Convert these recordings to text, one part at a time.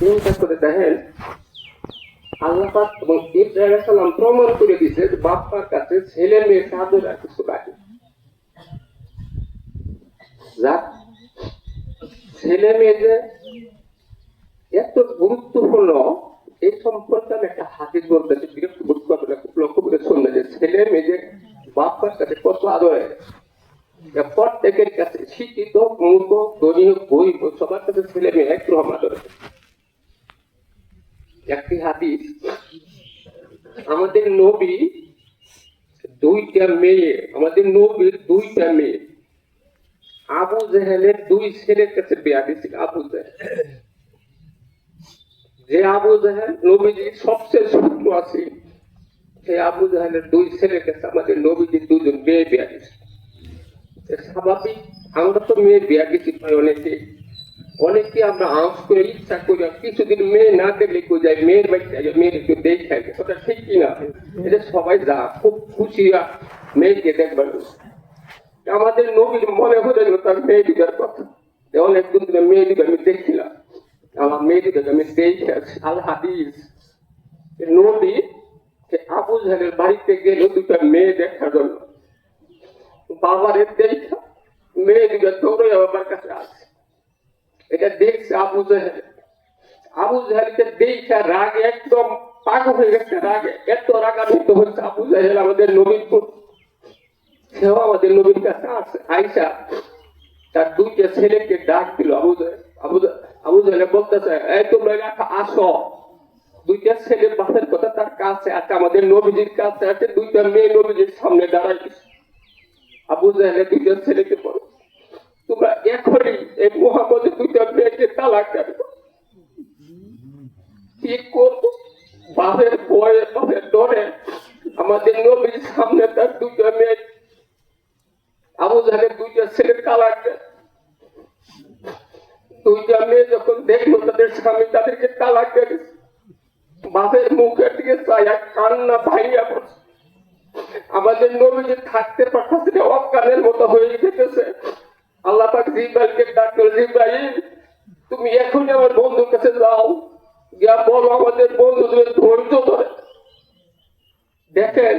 চিন্তা করে দেখেন, আল্লাহ এবং ইব্রাহিম প্রমাণ করে দিছে যে বাপ্পার কাছে ছেলে মেয়ে সাধুর আর কিছু বাকি যাক, ছেলে মেয়ে যে এত গুরুত্বপূর্ণ, এই সম্পর্কে আমি একটা হাতির বলতেছি বিরক্ত বোধ খুব লক্ষ্য করে শুনবে যে ছেলে মেয়ে যে বাপ্পার কাছে কত আদরে প্রত্যেকের কাছে শিক্ষিত, মূর্খ, ধনী গরিব সবার কাছে ছেলে মেয়ে এক আদরে একটি হাদিস আমাদের নবী দুইটা মেয়ে, আমাদের নবীর দুইটা মেয়ে। আবু জেহেলের দুই ছেলের কাছে বিয়া দিয়েছিল, আবু জেহেল। যে আবু জাহেল নবীজির সবচেয়ে শত্রু আছে, সেই আবু জাহেলের দুই ছেলের কাছে আমাদের নবীজির দুজন মেয়ে বিয়া দিচ্ছে এ স্বাভাবিক, আমরা তো মেয়ে বিয়া প্রায় অনেকে অনেকে আমরা আঁশ করে ইচ্ছা করি কিছুদিন মেয়ে না দেখলে কেউ যায় মেয়ের যায়, মেয়ের একটু দেখে। ওটা ঠিক কিনা এটা সবাই যা খুব খুশি মেয়েকে দেখবার আমাদের নবীর মনে হতে তার মেয়ে দিদার কথা। যে অনেকদিন ধরে মেয়ে দিকে আমি দেখছিলাম। আমার মেয়ে দিকে আমি দেখে আছি আল হাদিস। নবী আবু জাহেলের বাড়িতে গেল দুটা মেয়ে দেখার জন্য। বাবারে দেখা মেয়ে দিকে দৌড়ে আমার কাছে আসে। এটা দেখছে আবু জাহেল। আবু জাহেলকে দেখা রাগে একদম পাগল হয়ে গেছে, রাগে এত রাগান্বিত হচ্ছে আবু জাহেল আমাদের নবীর প্রতি। সেও আমাদের নবীর কাছে আসে, আইসা তার দুইটা ছেলেকে ডাক দিল, আবু জাহেল আবু জাহেল জাহেল বলতেছে, এই তোমরা আসো। দুইটা ছেলে বাসের কথা তার কাছে আছে, আমাদের নবীজির কাছে আছে, দুইটা মেয়ে নবীজির সামনে দাঁড়াই আবু জাহেলের দুইটা ছেলেকে বলো, তোমরা এখনই এই মোহাম্মদের দুইটা বাপের মুখের দিকে চাইয়া কান্না ভাইয়া আমাদের নবী যে থাকতে পারতেছে অজ্ঞানের মতো হয়ে যেতেছে। আল্লাহ পাক জিব্রাইলকে ডাকলো, জিব্রাইল তুমি এখনই আমার বন্ধুর কাছে যাও। গিয়া বলো আমাদের বন্ধুদের ধৈর্য ধরে। দেখেন,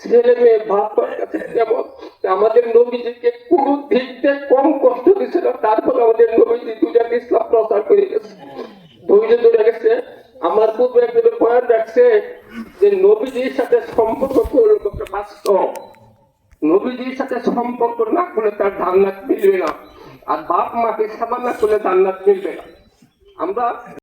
ছেলে মেয়ে বাবার কাছে যেমন আমাদের নবীজিকে কোনো দিক থেকে কম কষ্ট দিছিল তারপর আমাদের নবীজি দুজন ইসলাম প্রচার করে গেছে। ধৈর্য ধরে গেছে। আমার পূর্বে একজন বয়ান রাখছে যে নবীজির সাথে সম্পর্ক করল বাস্তব নবীজির সাথে সম্পর্ক না করলে তার জান্নাত মিলবে না। আর বাপ মাকে সেবা না করলে জান্নাত মিলবে না। আমরা